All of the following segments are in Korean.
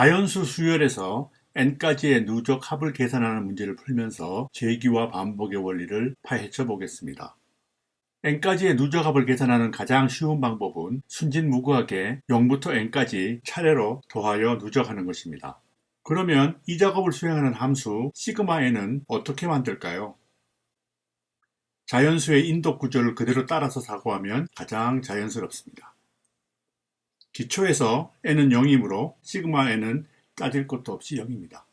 자연수 수열에서 n까지의 누적 합을 계산하는 문제를 풀면서 제기와 반복의 원리를 파헤쳐 보겠습니다. n까지의 누적 합을 계산하는 가장 쉬운 방법은 순진무구하게 0부터 n까지 차례로 더하여 누적하는 것입니다. 그러면 이 작업을 수행하는 함수 시그마 n은 어떻게 만들까요? 자연수의 인도 구조를 그대로 따라서 사고하면 가장 자연스럽습니다. 기초에서 n은 0이므로 시그마 n은 따질 것도 없이 0입니다.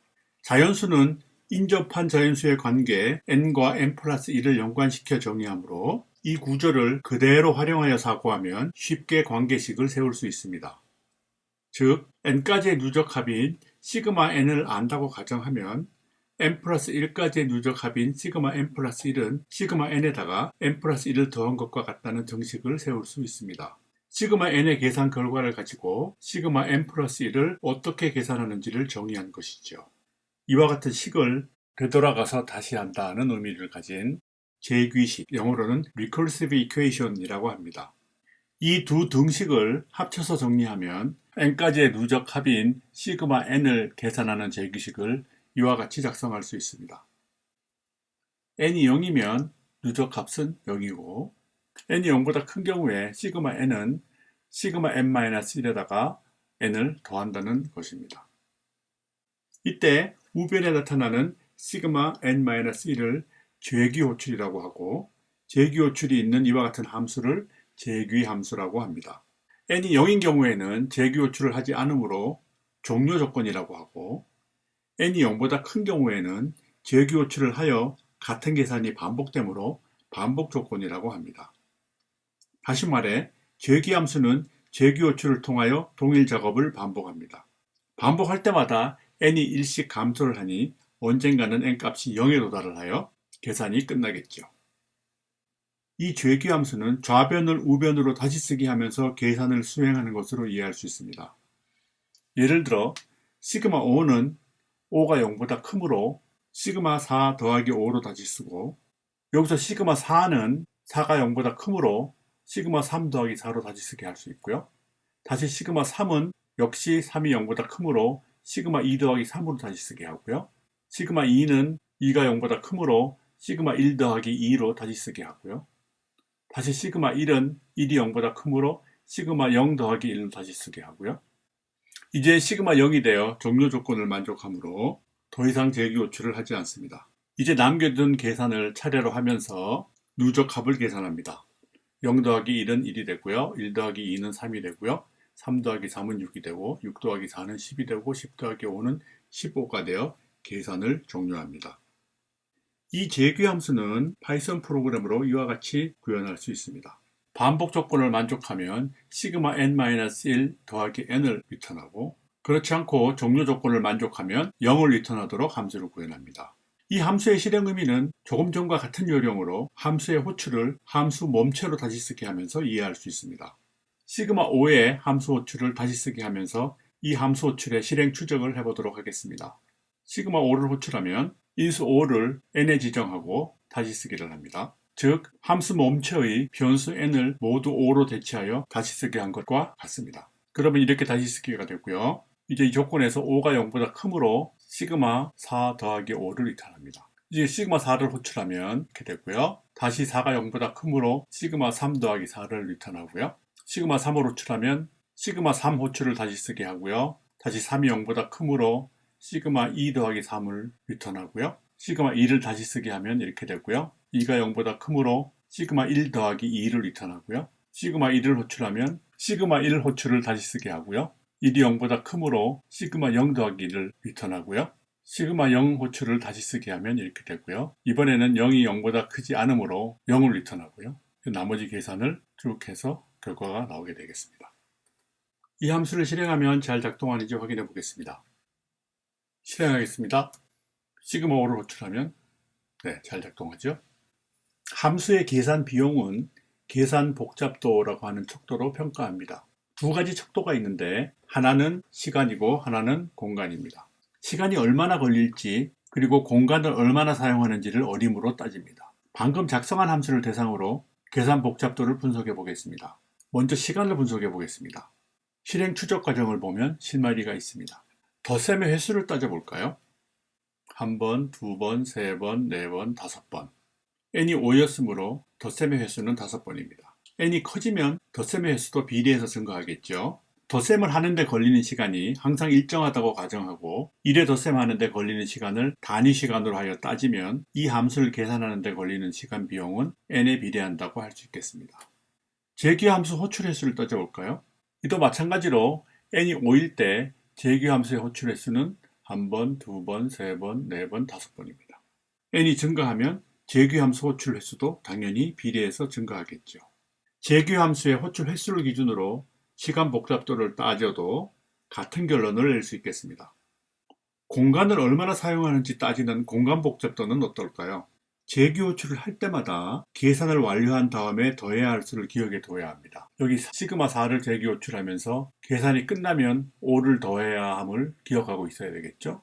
자연수는 인접한 자연수의 관계에 n과 n 플러스 1을 연관시켜 정의하므로 이 구조를 그대로 활용하여 사고하면 쉽게 관계식을 세울 수 있습니다. 즉, n까지의 누적합인 시그마 n을 안다고 가정하면 n 플러스 1까지의 누적합인 시그마 n 플러스 1은 시그마 n에다가 n 플러스 1을 더한 것과 같다는 정식을 세울 수 있습니다. 시그마 n의 계산 결과를 가지고 시그마 n 플러스 1을 어떻게 계산하는지를 정의한 것이죠. 이와 같은 식을 되돌아가서 다시 한다는 의미를 가진 제귀식, 영어로는 recursive equation이라고 합니다. 이 두 등식을 합쳐서 정리하면 n까지의 누적 합인 시그마 n을 계산하는 제귀식을 이와 같이 작성할 수 있습니다. n이 0이면 누적 값은 0이고 n이 0보다 큰 경우에 시그마 n은 시그마 n-1에다가 n을 더한다는 것입니다. 이때 우변에 나타나는 시그마 n-1을 제귀호출이라고 하고 제귀호출이 있는 이와 같은 함수를 제귀함수라고 합니다. n이 0인 경우에는 제귀호출을 하지 않으므로 종료 조건이라고 하고 n이 0보다 큰 경우에는 제귀호출을 하여 같은 계산이 반복되므로 반복 조건이라고 합니다. 다시 말해 제기함수는 제기호출을 통하여 동일 작업을 반복합니다. 반복할 때마다 n이 일씩 감소를 하니 언젠가는 n 값이 0에 도달을 하여 계산이 끝나겠죠. 이 죄기함수는 좌변을 우변으로 다시 쓰기 하면서 계산을 수행하는 것으로 이해할 수 있습니다. 예를 들어 시그마 5는 5가 0보다 크므로 시그마 4 더하기 5로 다시 쓰고 여기서 시그마 4는 4가 0보다 크므로 시그마 3 더하기 4로 다시 쓰게 할 수 있고요. 다시 시그마 3은 역시 3이 0보다 크므로 시그마 2 더하기 3으로 다시 쓰게 하고요. 시그마 2는 2가 0보다 크므로 시그마 1 더하기 2로 다시 쓰게 하고요. 다시 시그마 1은 1이 0보다 크므로 시그마 0 더하기 1로 다시 쓰게 하고요. 이제 시그마 0이 되어 종료 조건을 만족하므로 더 이상 재기호출을 하지 않습니다. 이제 남겨둔 계산을 차례로 하면서 누적합을 계산합니다. 0 더하기 1은 1이 되고요. 1 더하기 2는 3이 되고요. 3 더하기 3은 6이 되고 6 더하기 4는 10이 되고 10 더하기 5는 15가 되어 계산을 종료합니다. 이 재규함수는 파이썬 프로그램으로 이와 같이 구현할 수 있습니다. 반복 조건을 만족하면 시그마 n-1 더하기 n을 리턴하고 그렇지 않고 종료 조건을 만족하면 0을 리턴하도록 함수를 구현합니다. 이 함수의 실행 의미는 조금 전과 같은 요령으로 함수의 호출을 함수 몸체로 다시 쓰게 하면서 이해할 수 있습니다. 시그마 5의 함수 호출을 다시 쓰게 하면서 이 함수 호출의 실행 추적을 해보도록 하겠습니다. 시그마 5를 호출하면 인수 5를 n에 지정하고 다시 쓰기를 합니다. 즉 함수 몸체의 변수 n을 모두 5로 대체하여 다시 쓰게 한 것과 같습니다. 그러면 이렇게 다시 쓰기가 되고요. 이제 이 조건에서 5가 0보다 크므로 시그마 4 더하기 5를 리턴합니다. 이제 시그마 4를 호출하면 이렇게 되고요. 다시 4가 0보다 크므로 시그마 3 더하기 4를 리턴하고요. 시그마 3을 호출하면 시그마 3 호출을 다시 쓰게 하고요. 다시 3이 0보다 크므로 시그마 2 더하기 3을 리턴하고요. 시그마 2를 다시 쓰게 하면 이렇게 되고요. 2가 0보다 크므로 시그마 1 더하기 2를 리턴하고요. 시그마 1을 호출하면 시그마 1 호출을 다시 쓰게 하고요. 1이 0보다 크므로 시그마 0 더하기 1을 리턴하고요. 시그마 0 호출을 다시 쓰게 하면 이렇게 되고요. 이번에는 0이 0보다 크지 않으므로 0을 리턴하고요. 나머지 계산을 쭉 해서 결과가 나오게 되겠습니다. 이 함수를 실행하면 잘 작동하는지 확인해 보겠습니다. 실행하겠습니다. 시그마 5를 호출하면 네, 잘 작동하죠. 함수의 계산 비용은 계산 복잡도라고 하는 척도로 평가합니다. 두 가지 척도가 있는데 하나는 시간이고 하나는 공간입니다. 시간이 얼마나 걸릴지 그리고 공간을 얼마나 사용하는지를 어림으로 따집니다. 방금 작성한 함수를 대상으로 계산 복잡도를 분석해 보겠습니다. 먼저 시간을 분석해 보겠습니다. 실행 추적 과정을 보면 실마리가 있습니다. 덧셈의 횟수를 따져볼까요? 한 번, 두 번, 세 번, 네 번, 다섯 번. n이 5였으므로 덧셈의 횟수는 다섯 번입니다. N이 커지면 덧셈의 횟수도 비례해서 증가하겠죠. 덧셈을 하는데 걸리는 시간이 항상 일정하다고 가정하고 1회 덧셈하는데 걸리는 시간을 단위 시간으로 하여 따지면 이 함수를 계산하는데 걸리는 시간 비용은 n에 비례한다고 할 수 있겠습니다. 재규함수 호출 횟수를 따져볼까요? 이도 마찬가지로 n이 5일 때 재규함수의 호출 횟수는 한 번, 두 번, 세 번, 네 번, 다섯 번입니다. n이 증가하면 재규함수 호출 횟수도 당연히 비례해서 증가하겠죠. 재규함수의 호출 횟수를 기준으로 시간 복잡도를 따져도 같은 결론을 낼 수 있겠습니다. 공간을 얼마나 사용하는지 따지는 공간 복잡도는 어떨까요? 재규 호출을 할 때마다 계산을 완료한 다음에 더해야 할 수를 기억에 둬야 합니다. 여기 시그마 4를 재규 호출하면서 계산이 끝나면 5를 더해야 함을 기억하고 있어야 되겠죠?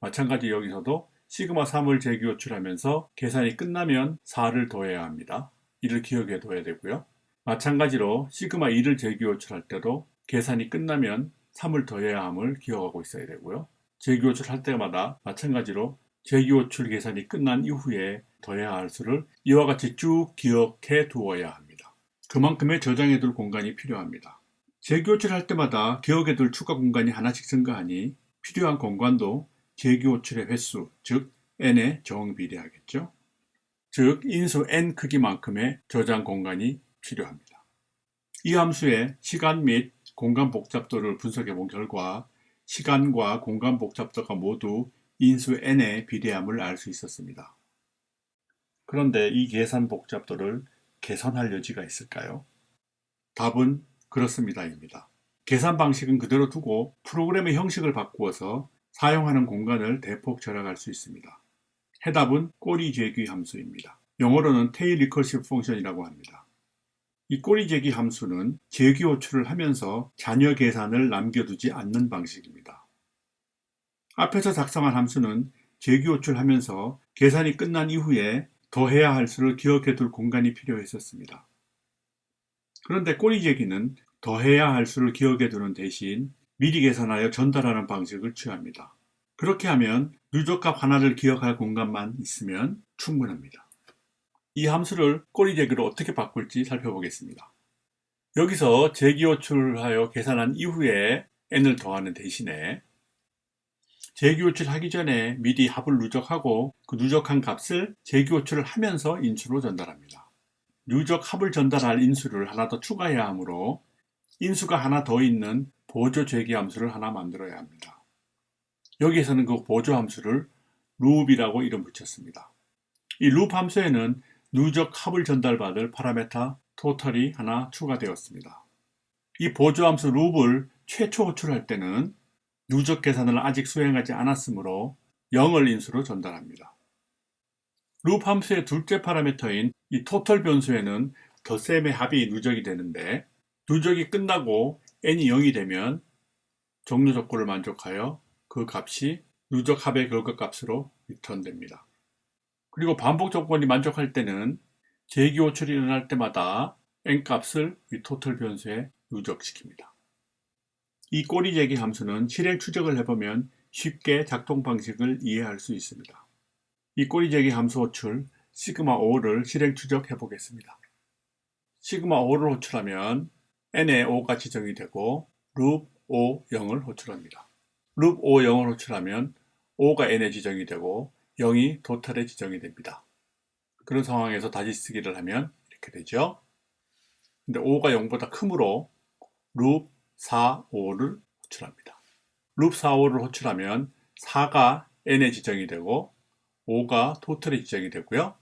마찬가지 여기서도 시그마 3을 재규 호출하면서 계산이 끝나면 4를 더해야 합니다. 이를 기억에 둬야 되고요. 마찬가지로 시그마 2를 재규 호출할 때도 계산이 끝나면 3을 더해야 함을 기억하고 있어야 되고요. 재규 호출할 때마다 마찬가지로 재규 호출 계산이 끝난 이후에 더해야 할 수를 이와 같이 쭉 기억해 두어야 합니다. 그만큼의 저장해 둘 공간이 필요합니다. 재규 호출할 때마다 기억해 둘 추가 공간이 하나씩 증가하니 필요한 공간도 재규 호출의 횟수, 즉 n에 정비례하겠죠. 즉 인수 n 크기만큼의 저장 공간이 필요합니다. 이 함수의 시간 및 공간 복잡도를 분석해 본 결과 시간과 공간 복잡도가 모두 인수 n에 비례함을 알 수 있었습니다. 그런데 이 계산 복잡도를 개선할 여지가 있을까요? 답은 그렇습니다입니다. 계산 방식은 그대로 두고 프로그램의 형식을 바꾸어서 사용하는 공간을 대폭 절약할 수 있습니다. 해답은 꼬리 제귀 함수입니다. 영어로는 테일 리커시브 펑션이라고 합니다. 이 꼬리 제기 함수는 제기 호출을 하면서 잔여 계산을 남겨두지 않는 방식입니다. 앞에서 작성한 함수는 제기 호출하면서 계산이 끝난 이후에 더해야 할 수를 기억해 둘 공간이 필요했었습니다. 그런데 꼬리 제기는 더해야 할 수를 기억해 두는 대신 미리 계산하여 전달하는 방식을 취합니다. 그렇게 하면 누적값 하나를 기억할 공간만 있으면 충분합니다. 이 함수를 꼬리 제기로 어떻게 바꿀지 살펴보겠습니다. 여기서 제기 호출하여 계산한 이후에 n을 더하는 대신에 제기 호출하기 전에 미리 합을 누적하고 그 누적한 값을 제기 호출을 하면서 인수로 전달합니다. 누적 합을 전달할 인수를 하나 더 추가해야 하므로 인수가 하나 더 있는 보조 제기 함수를 하나 만들어야 합니다. 여기에서는 그 보조 함수를 룹이라고 이름 붙였습니다. 이룹 함수에는 누적 합을 전달받을 파라메타 토탈이 하나 추가되었습니다. 이 보조 함수 룹을 최초 호출할 때는 누적 계산을 아직 수행하지 않았으므로 0을 인수로 전달합니다. 룹 함수의 둘째 파라미터인 이 토털 변수에는 덧셈의 합이 누적이 되는데 누적이 끝나고 n이 0이 되면 종료 조건을 만족하여 그 값이 누적 합의 결과 값으로 리턴됩니다. 그리고 반복 조건이 만족할 때는 재기 호출이 일어날 때마다 n 값을 이 토털 변수에 누적시킵니다. 이 꼬리 재기 함수는 실행 추적을 해보면 쉽게 작동 방식을 이해할 수 있습니다. 이 꼬리 재기 함수 호출 시그마 5를 실행 추적해 보겠습니다. 시그마 5를 호출하면 n에 5가 지정이 되고 룹 5, 0을 호출합니다. 룹 5, 0을 호출하면 5가 n에 지정이 되고 0이 토탈에 지정이 됩니다. 그런 상황에서 다시 쓰기를 하면 이렇게 되죠. 근데 5가 0보다 크므로 룹 4, 5를 호출합니다. 룹 4, 5를 호출하면 4가 n에 지정이 되고 5가 토탈에 지정이 되고요.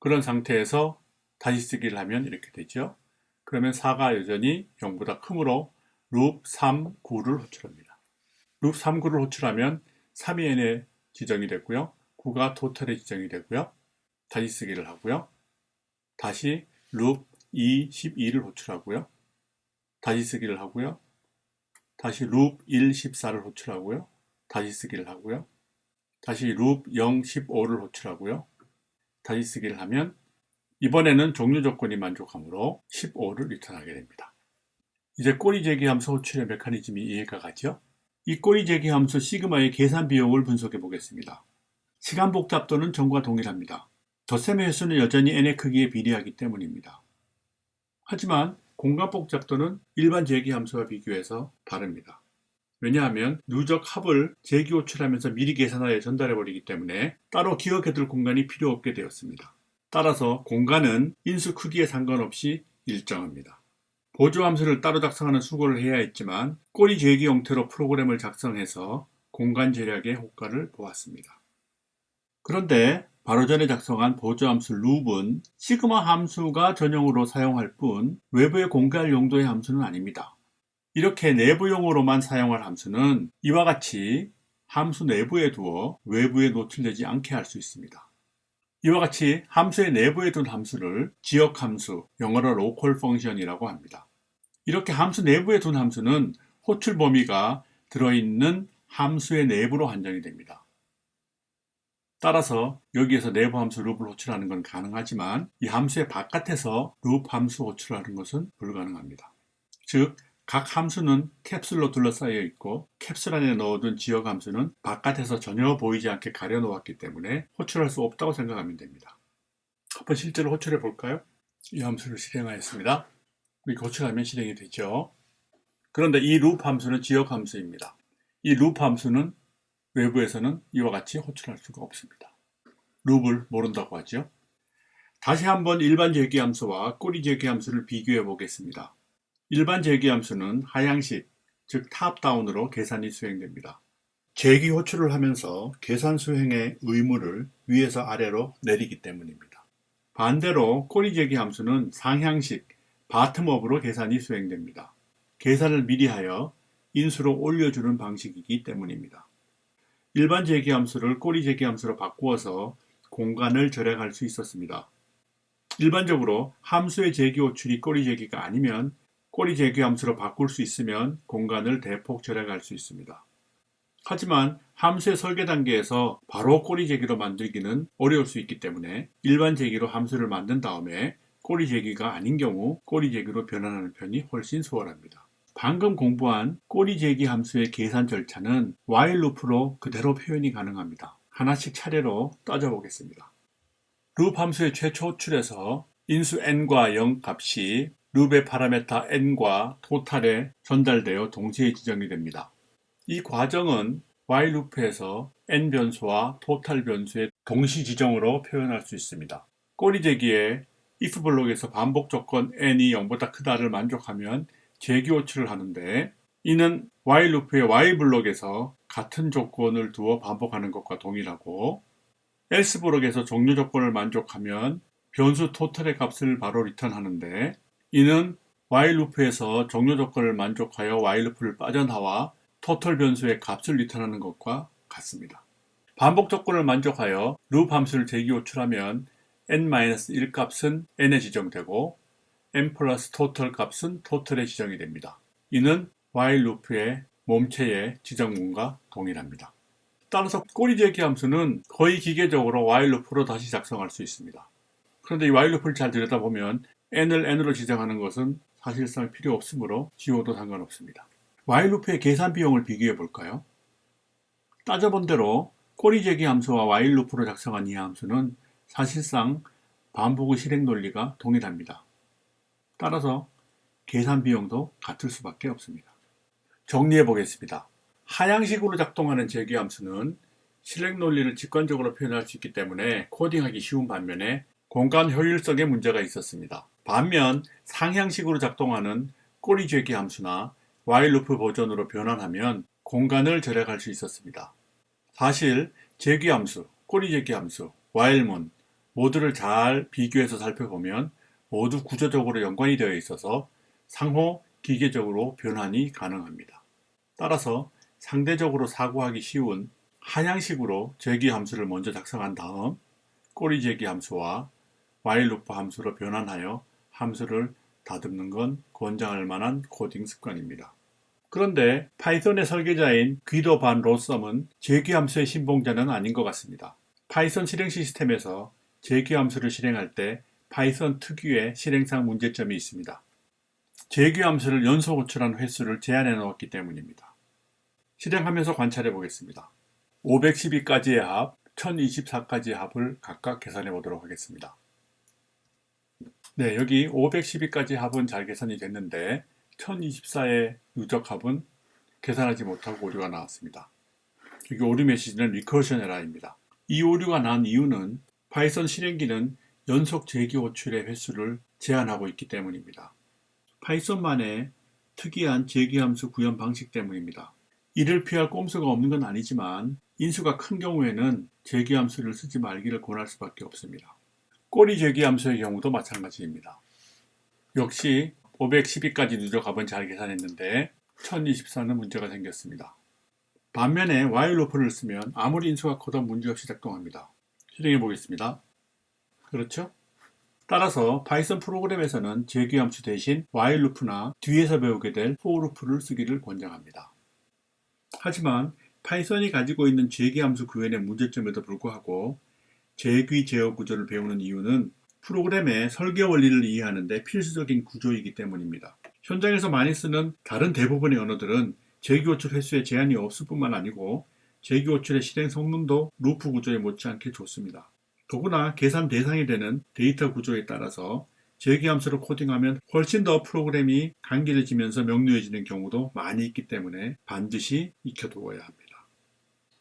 그런 상태에서 다시 쓰기를 하면 이렇게 되죠. 그러면 4가 여전히 0보다 크므로 룹 3, 9를 호출합니다. 룹 3, 9를 호출하면 3이 n에 지정이 됐고요. 9가 토탈에 지정이 되고요. 다시 쓰기를 하고요. 다시 룹 2, 12를 호출하고요. 다시 쓰기를 하고요. 다시 룹 1, 14를 호출하고요. 다시 쓰기를 하고요. 다시 룹 0, 15를 호출하고요. 다시 쓰기를 하면 이번에는 종료 조건이 만족하므로 15를 리턴하게 됩니다. 이제 꼬리 제기 함수 호출의 메커니즘이 이해가 가죠? 이 꼬리 재기 함수 시그마의 계산 비용을 분석해 보겠습니다. 시간 복잡도는 전과 동일합니다. 덧셈의 횟수는 여전히 n의 크기에 비례하기 때문입니다. 하지만 공간 복잡도는 일반 재기 함수와 비교해서 다릅니다. 왜냐하면 누적 합을 재기 호출하면서 미리 계산하여 전달해 버리기 때문에 따로 기억해둘 공간이 필요 없게 되었습니다. 따라서 공간은 인수 크기에 상관없이 일정합니다. 보조 함수를 따로 작성하는 수고를 해야 했지만 꼬리 재기 형태로 프로그램을 작성해서 공간 절약의 효과를 보았습니다. 그런데 바로 전에 작성한 보조 함수 룹은 시그마 함수가 전용으로 사용할 뿐 외부에 공개할 용도의 함수는 아닙니다. 이렇게 내부용으로만 사용할 함수는 이와 같이 함수 내부에 두어 외부에 노출되지 않게 할 수 있습니다. 이와 같이 함수의 내부에 둔 함수를 지역 함수, 영어로 local function이라고 합니다. 이렇게 함수 내부에 둔 함수는 호출 범위가 들어있는 함수의 내부로 한정이 됩니다. 따라서 여기에서 내부 함수 룹을 호출하는 건 가능하지만 이 함수의 바깥에서 룹 함수 호출하는 것은 불가능합니다. 즉, 각 함수는 캡슐로 둘러싸여 있고 캡슐 안에 넣어둔 지역 함수는 바깥에서 전혀 보이지 않게 가려 놓았기 때문에 호출할 수 없다고 생각하면 됩니다. 한번 실제로 호출해 볼까요? 이 함수를 실행하였습니다. 이렇게 호출하면 실행이 되죠. 그런데 이룹 함수는 지역 함수입니다. 이룹 함수는 외부에서는 이와 같이 호출할 수가 없습니다. 룹을 모른다고 하죠. 다시 한번 일반 재기 함수와 꼬리 재기 함수를 비교해 보겠습니다. 일반 재기 함수는 하향식, 즉 탑다운으로 계산이 수행됩니다. 재기 호출을 하면서 계산 수행의 의무를 위에서 아래로 내리기 때문입니다. 반대로 꼬리 재기 함수는 상향식, 바텀업으로 계산이 수행됩니다. 계산을 미리 하여 인수로 올려주는 방식이기 때문입니다. 일반 재기 함수를 꼬리 재기 함수로 바꾸어서 공간을 절약할 수 있었습니다. 일반적으로 함수의 재기 호출이 꼬리 재기가 아니면 꼬리 재기 함수로 바꿀 수 있으면 공간을 대폭 절약할 수 있습니다. 하지만 함수의 설계 단계에서 바로 꼬리 재기로 만들기는 어려울 수 있기 때문에 일반 재기로 함수를 만든 다음에 꼬리 재기가 아닌 경우 꼬리 재기로 변환하는 편이 훨씬 수월합니다. 방금 공부한 꼬리 재기 함수의 계산 절차는 while 루프로 그대로 표현이 가능합니다. 하나씩 차례로 따져보겠습니다. 룹 함수의 최초 호출에서 인수 n과 0 값이 룹의 파라메타 n과 토탈에 전달되어 동시에 지정이 됩니다. 이 과정은 while 루프에서 n 변수와 토탈 변수의 동시 지정으로 표현할 수 있습니다. 꼬리 재기에 if 블록에서 반복 조건 n이 0보다 크다를 만족하면 재기 호출을 하는데 이는 while 루프의 while 블록에서 같은 조건을 두어 반복하는 것과 동일하고 else 블록에서 종료 조건을 만족하면 변수 토탈의 값을 바로 리턴하는데 이는 while 루프에서 종료 조건을 만족하여 while 루프를 빠져나와 토탈 변수의 값을 리턴하는 것과 같습니다. 반복 조건을 만족하여 룹 함수를 재기 호출하면 n-1 값은 n에 지정되고 n 플러스 토탈 값은 토탈에 지정이 됩니다. 이는 while 루프의 몸체의 지정문과 동일합니다. 따라서 꼬리 재기 함수는 거의 기계적으로 while 루프로 다시 작성할 수 있습니다. 그런데 이 while 루프를 잘 들여다보면 n을 n으로 지정하는 것은 사실상 필요 없으므로 지워도 상관없습니다. while 루프의 계산 비용을 비교해 볼까요? 따져본 대로 꼬리 재기 함수와 while 루프로 작성한 이 함수는 사실상 반복의 실행 논리가 동일합니다. 따라서 계산 비용도 같을 수밖에 없습니다. 정리해 보겠습니다. 하향식으로 작동하는 재기 함수는 실행 논리를 직관적으로 표현할 수 있기 때문에 코딩하기 쉬운 반면에 공간 효율성에 문제가 있었습니다. 반면 상향식으로 작동하는 꼬리 재기 함수나 while 루프 버전으로 변환하면 공간을 절약할 수 있었습니다. 사실 재기 함수, 꼬리 재기 함수, while문 모두를 잘 비교해서 살펴보면 모두 구조적으로 연관이 되어 있어서 상호 기계적으로 변환이 가능합니다. 따라서 상대적으로 사고하기 쉬운 한양식으로 재기 함수를 먼저 작성한 다음 꼬리 재기 함수와 while 루프 함수로 변환하여 함수를 다듬는 건 권장할 만한 코딩 습관입니다. 그런데 파이썬의 설계자인 귀도 반 로썸은 재기 함수의 신봉자는 아닌 것 같습니다. 파이썬 실행 시스템에서 재기 함수를 실행할 때 파이썬 특유의 실행상 문제점이 있습니다. 재규 함수를 연속 호출한 횟수를 제한해 놓았기 때문입니다. 실행하면서 관찰해 보겠습니다. 512가지의 합, 1024가지의 합을 각각 계산해 보도록 하겠습니다. 네, 여기 512가지 합은 잘 계산이 됐는데 1024의 누적 합은 계산하지 못하고 오류가 나왔습니다. 여기 오류 메시지는 리커션 에러입니다. 이 오류가 난 이유는 파이썬 실행기는 연속 재기 호출의 횟수를 제한하고 있기 때문입니다. 파이썬만의 특이한 재기 함수 구현 방식 때문입니다. 이를 피할 꼼수가 없는 건 아니지만 인수가 큰 경우에는 재기 함수를 쓰지 말기를 권할 수밖에 없습니다. 꼬리 재기 함수의 경우도 마찬가지입니다. 역시 512까지 누적 합은 잘 계산했는데 1024는 문제가 생겼습니다. 반면에 while 루프를 쓰면 아무리 인수가 커도 문제없이 작동합니다. 실행해 보겠습니다. 그렇죠? 따라서 파이썬 프로그램에서는 재규함수 대신 while 루프나 뒤에서 배우게 될 for 루프를 쓰기를 권장합니다. 하지만 파이썬이 가지고 있는 재규함수 구현의 문제점에도 불구하고 재귀 제어 구조를 배우는 이유는 프로그램의 설계 원리를 이해하는데 필수적인 구조이기 때문입니다. 현장에서 많이 쓰는 다른 대부분의 언어들은 재규 호출 횟수에 제한이 없을 뿐만 아니고 재규 호출의 실행 성능도 루프 구조에 못지않게 좋습니다. 더구나 계산 대상이 되는 데이터 구조에 따라서 재기함수를 코딩하면 훨씬 더 프로그램이 간결해지면서 명료해지는 경우도 많이 있기 때문에 반드시 익혀두어야 합니다.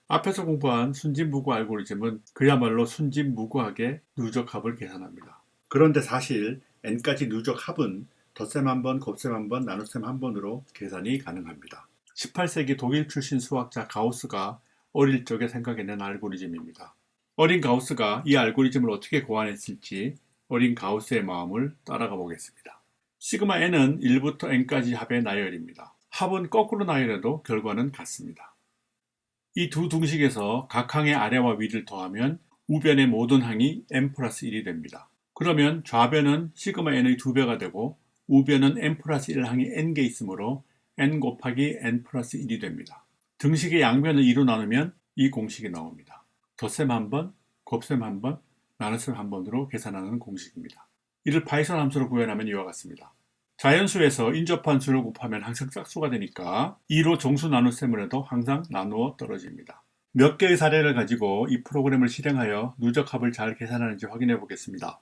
앞에서 공부한 순진무구 알고리즘은 그야말로 순진무구하게 누적합을 계산합니다. 그런데 사실 n까지 누적합은 덧셈 한 번, 곱셈 한 번, 나눗셈 한 번으로 계산이 가능합니다. 18세기 독일 출신 수학자 가우스가 어릴 적에 생각해낸 알고리즘입니다. 어린 가우스가 이 알고리즘을 어떻게 고안했을지 어린 가우스의 마음을 따라가 보겠습니다. 시그마 n은 1부터 n까지 합의 나열입니다. 합은 거꾸로 나열해도 결과는 같습니다. 이두 둥식에서 각 항의 아래와 위를 더하면 우변의 모든 항이 n 플러스 1이 됩니다. 그러면 좌변은 시그마 n의 두 배가 되고 우변은 n 플러스 1 항이 n개 있으므로 n 곱하기 n 플러스 1이 됩니다. 등식의 양변을 2로 나누면 이 공식이 나옵니다. 덧셈 한 번, 곱셈 한 번, 나눗셈 한 번으로 계산하는 공식입니다. 이를 파이썬 함수로 구현하면 이와 같습니다. 자연수에서 인접한 수를 곱하면 항상 짝수가 되니까 2로 정수 나눗셈을 해도 항상 나누어 떨어집니다. 몇 개의 사례를 가지고 이 프로그램을 실행하여 누적합을 잘 계산하는지 확인해 보겠습니다.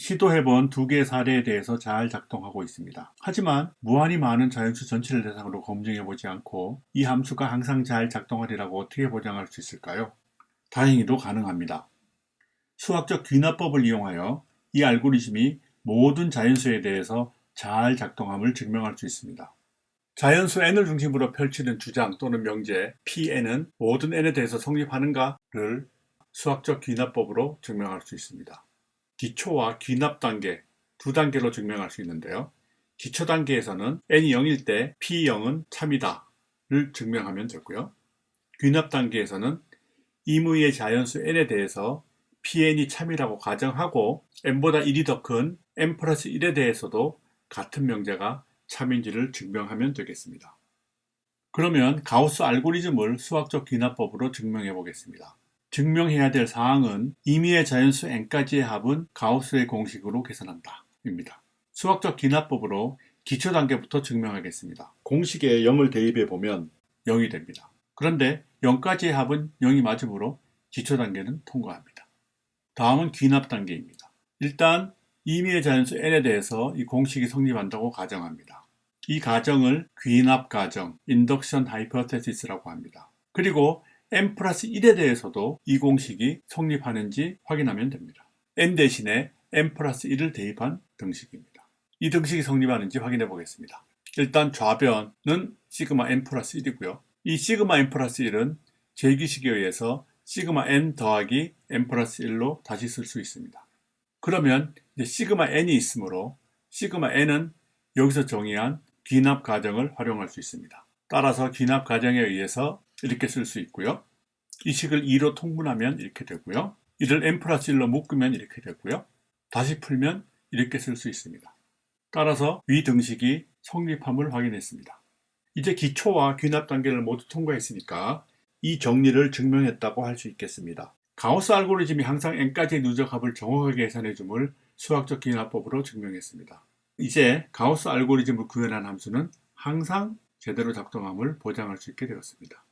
시도해본 두 개의 사례에 대해서 잘 작동하고 있습니다. 하지만 무한히 많은 자연수 전체를 대상으로 검증해보지 않고 이 함수가 항상 잘 작동하리라고 어떻게 보장할 수 있을까요? 다행히도 가능합니다. 수학적 귀납법을 이용하여 이 알고리즘이 모든 자연수에 대해서 잘 작동함을 증명할 수 있습니다. 자연수 n을 중심으로 펼치는 주장 또는 명제 Pn은 모든 n에 대해서 성립하는가를 수학적 귀납법으로 증명할 수 있습니다. 기초와 귀납 단계 두 단계로 증명할 수 있는데요. 기초 단계에서는 n이 0일 때 p0은 참이다를 증명하면 되고요. 귀납 단계에서는 임의의 자연수 n에 대해서 pn이 참이라고 가정하고 n보다 1이 더 큰 n 플러스 1에 대해서도 같은 명제가 참인지를 증명하면 되겠습니다. 그러면 가우스 알고리즘을 수학적 귀납법으로 증명해 보겠습니다. 증명해야 될 사항은 임의의 자연수 n까지의 합은 가우스의 공식으로 계산한다. 입니다. 수학적 기납법으로 기초 단계부터 증명하겠습니다. 공식에 0을 대입해 보면 0이 됩니다. 그런데 0까지의 합은 0이 맞으므로 기초 단계는 통과합니다. 다음은 귀납 단계입니다. 일단 임의의 자연수 n에 대해서 이 공식이 성립한다고 가정합니다. 이 가정을 귀납 가정, 인덕션 하이퍼테시스라고 합니다. 그리고 n 플러스 1에 대해서도 이 공식이 성립하는지 확인하면 됩니다. n 대신에 n 플러스 1을 대입한 등식입니다. 이 등식이 성립하는지 확인해 보겠습니다. 일단 좌변은 시그마 n 플러스 1이고요. 이 시그마 n 플러스 1은 제기식에 의해서 시그마 n 더하기 n 플러스 1로 다시 쓸 수 있습니다. 그러면 시그마 n이 있으므로 시그마 n은 여기서 정의한 귀납 가정을 활용할 수 있습니다. 따라서 귀납 가정에 의해서 이렇게 쓸 수 있고요. 이 식을 2로 통분하면 이렇게 되고요. 이를 n 플러스 1로 묶으면 이렇게 되고요. 다시 풀면 이렇게 쓸 수 있습니다. 따라서 위 등식이 성립함을 확인했습니다. 이제 기초와 귀납 단계를 모두 통과했으니까 이 정리를 증명했다고 할 수 있겠습니다. 가우스 알고리즘이 항상 n까지의 누적합을 정확하게 계산해 줌을 수학적 귀납법으로 증명했습니다. 이제 가우스 알고리즘을 구현한 함수는 항상 제대로 작동함을 보장할 수 있게 되었습니다.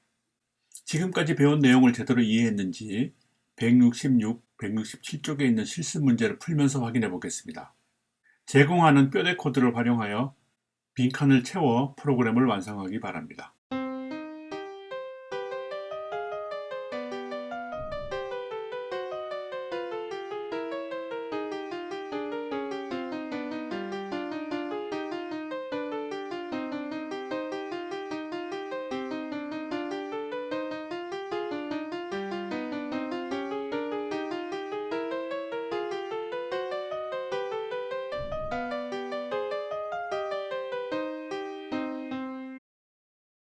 지금까지 배운 내용을 제대로 이해했는지 166, 167쪽에 있는 실습 문제를 풀면서 확인해 보겠습니다. 제공하는 뼈대 코드를 활용하여 빈칸을 채워 프로그램을 완성하기 바랍니다.